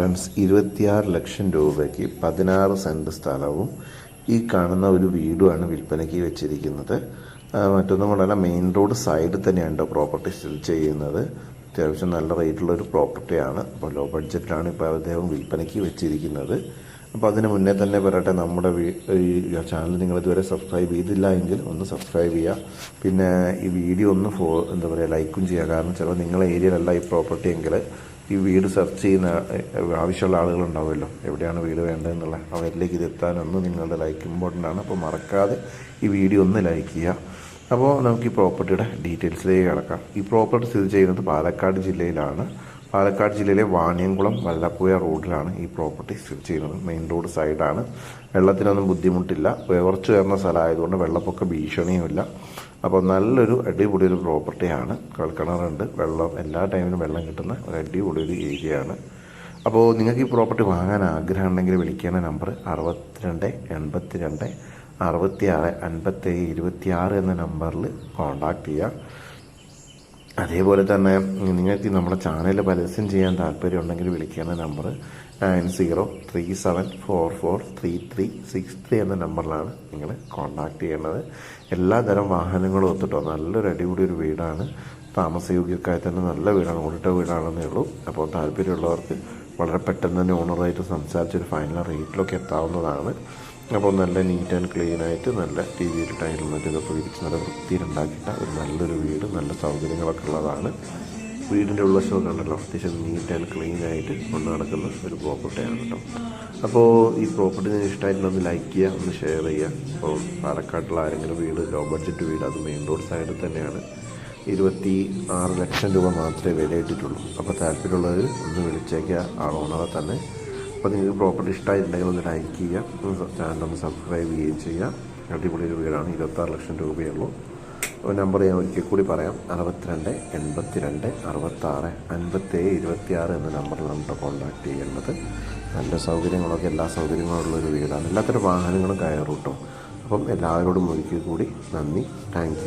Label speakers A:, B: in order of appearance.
A: Friends ഇരുപത്തിയാറ് ലക്ഷം രൂപയ്ക്ക് പതിനാറ് സെന്റ് സ്ഥലവും ഈ കാണുന്ന ഒരു വീടുമാണ് വിൽപ്പനയ്ക്ക് വെച്ചിരിക്കുന്നത്. മറ്റൊന്നും കൊണ്ടല്ല മെയിൻ റോഡ് സൈഡിൽ തന്നെയാണ് പ്രോപ്പർട്ടി സ്റ്റിൽ ചെയ്യുന്നത്. അത്യാവശ്യം നല്ല റേറ്റുള്ള ഒരു പ്രോപ്പർട്ടിയാണ്. അപ്പോൾ ലോ ബഡ്ജറ്റിലാണ് ഇപ്പോൾ അദ്ദേഹം വിൽപ്പനയ്ക്ക് വെച്ചിരിക്കുന്നത്. അപ്പോൾ അതിന് മുന്നേ തന്നെ പറയട്ടെ നമ്മുടെ ഈ ചാനൽ നിങ്ങൾ ഇതുവരെ സബ്സ്ക്രൈബ് ചെയ്തില്ല എങ്കിൽ ഒന്ന് സബ്സ്ക്രൈബ് ചെയ്യുക. പിന്നെ ഈ വീഡിയോ ഒന്ന് ഫോ എന്താ പറയുക ലൈക്കും ചെയ്യുക. കാരണം ചിലപ്പോൾ നിങ്ങളെ ഏരിയയിലല്ല ഈ പ്രോപ്പർട്ടി എങ്കിൽ ഈ വീട് സെർച്ച് ചെയ്യുന്ന ആവശ്യമുള്ള ആളുകളുണ്ടാവുമല്ലോ. എവിടെയാണ് വീട് വേണ്ടതെന്നുള്ള അവരിലേക്ക് ഇത് എത്താനൊന്നും നിങ്ങളുടെ ലൈക്ക് ഇമ്പോർട്ടന്റ് ആണ്. അപ്പോൾ മറക്കാതെ ഈ വീഡിയോ ഒന്ന് ലൈക്ക് ചെയ്യുക. അപ്പോൾ നമുക്ക് ഈ പ്രോപ്പർട്ടിയുടെ ഡീറ്റെയിൽസിലേക്ക് കിടക്കാം. ഈ പ്രോപ്പർട്ടി സ്ഥിതി ചെയ്യുന്നത് പാലക്കാട് ജില്ലയിലാണ്. പാലക്കാട് ജില്ലയിലെ വാണിയംകുളം വല്ലപ്പുഴ റോഡിലാണ് ഈ പ്രോപ്പർട്ടി സ്ഥിതി ചെയ്യുന്നത്. മെയിൻ റോഡ് സൈഡാണ്. വെള്ളത്തിനൊന്നും ബുദ്ധിമുട്ടില്ല. ഉയർച്ചു കയറുന്ന സ്ഥലമായതുകൊണ്ട് വെള്ളപ്പൊക്ക ഭീഷണിയുമില്ല. അപ്പോൾ നല്ലൊരു അടിപൊളി ഒരു പ്രോപ്പർട്ടിയാണ്. കൽക്കിണറുണ്ട്. വെള്ളം എല്ലാ ടൈമിലും വെള്ളം കിട്ടുന്ന ഒരു അടിപൊളി ഒരു ഏരിയയാണ്. അപ്പോൾ നിങ്ങൾക്ക് ഈ പ്രോപ്പർട്ടി വാങ്ങാൻ ആഗ്രഹം ഉണ്ടെങ്കിൽ വിളിക്കേണ്ട നമ്പർ അറുപത്തിരണ്ട് എൺപത്തി രണ്ട് അറുപത്തി ആറ് അൻപത്തേഴ് ഇരുപത്തി ആറ് എന്ന നമ്പറിൽ കോൺടാക്റ്റ് ചെയ്യുക. അതേപോലെ തന്നെ നിങ്ങൾക്ക് നമ്മുടെ ചാനൽ പരസ്യം ചെയ്യാൻ താല്പര്യമുണ്ടെങ്കിൽ വിളിക്കേണ്ട number nine zero three seven four four three three six three എന്ന നമ്പറിലാണ് നിങ്ങൾ കോൺടാക്ട് ചെയ്യേണ്ടത്. എല്ലാതരം വാഹനങ്ങളും ഒത്തിട്ടോ നല്ലൊരു അടിപൊളി ഒരു വീടാണ്. താമസയോഗ്യക്കായി തന്നെ നല്ല വീടാണ് ഓടിട്ട വീടാണെന്നേ ഉള്ളൂ. അപ്പോൾ താല്പര്യമുള്ളവർക്ക് വളരെ പെട്ടെന്ന് തന്നെ ഓണറായിട്ട് സംസാരിച്ചൊരു ഫൈനൽ റേറ്റിലൊക്കെ എത്താവുന്നതാണ്. അപ്പോൾ നല്ല നീറ്റ് ആൻഡ് ക്ലീൻ ആയിട്ട് നല്ല ടി വിയിൽ ടൈലും മറ്റൊക്കെ പിടിച്ച് നല്ല വൃത്തിയിലുണ്ടാക്കിയിട്ട ഒരു നല്ലൊരു വീട് നല്ല സൗകര്യങ്ങളൊക്കെ ഉള്ളതാണ്. വീടിന്റെ ഉള്ളശമൊക്കെ ഉണ്ടല്ലോ അത്യാവശ്യം നീറ്റ് ആൻഡ് ക്ലീൻ ആയിട്ട് കൊണ്ട് നടക്കുന്ന ഒരു പ്രോപ്പർട്ടിയാണ് കേട്ടോ. അപ്പോൾ ഈ പ്രോപ്പർട്ടി നിങ്ങൾക്ക് ഇഷ്ടമായിട്ടുണ്ടെന്ന് ലൈക്ക് ചെയ്യുക ഒന്ന് ഷെയർ ചെയ്യുക. അപ്പോൾ പാലക്കാട്ടിലുള്ള ആരെങ്കിലും വീട് ലോ ബഡ്ജറ്റ് വീട് അത് മെയിൻ റോഡ് സൈഡിൽ തന്നെയാണ്. ഇരുപത്തി ആറ് ലക്ഷം രൂപ മാത്രമേ വില ഇട്ടിട്ടുള്ളൂ അപ്പോൾ താല്പര്യമുള്ളവർ ഒന്ന് വിളിച്ചേക്കുക ആ ഓണറെ തന്നെ അപ്പോൾ നിങ്ങൾക്ക് പ്രോപ്പർട്ടി ഇഷ്ടമായിട്ടുണ്ടെങ്കിൽ ഒന്ന് ലൈക്ക് ചെയ്യുക ചാനൽ ഒന്ന് സബ്സ്ക്രൈബ് ചെയ്യുകയും ചെയ്യുക. അടിപൊളി ഒരു വീടാണ് ഇരുപത്താറ് ലക്ഷം രൂപയുള്ളൂ നമ്പർ ഞാൻ ഒരിക്കൽ കൂടി പറയാം അറുപത്തിരണ്ട് എൺപത്തി രണ്ട് അറുപത്താറ് അൻപത്തേഴ് ഇരുപത്തിയാറ് എന്ന നമ്പറിൽ കേട്ടോ കോൺടാക്ട് ചെയ്യേണ്ടത്. നല്ല സൗകര്യങ്ങളൊക്കെ എല്ലാ സൗകര്യങ്ങളും ഉള്ള ഒരു വീടാണ്. എല്ലാത്തരം വാഹനങ്ങളും കയറും കേട്ടോ അപ്പം എല്ലാവരോടും ഒരിക്കൽ കൂടി നന്ദി താങ്ക്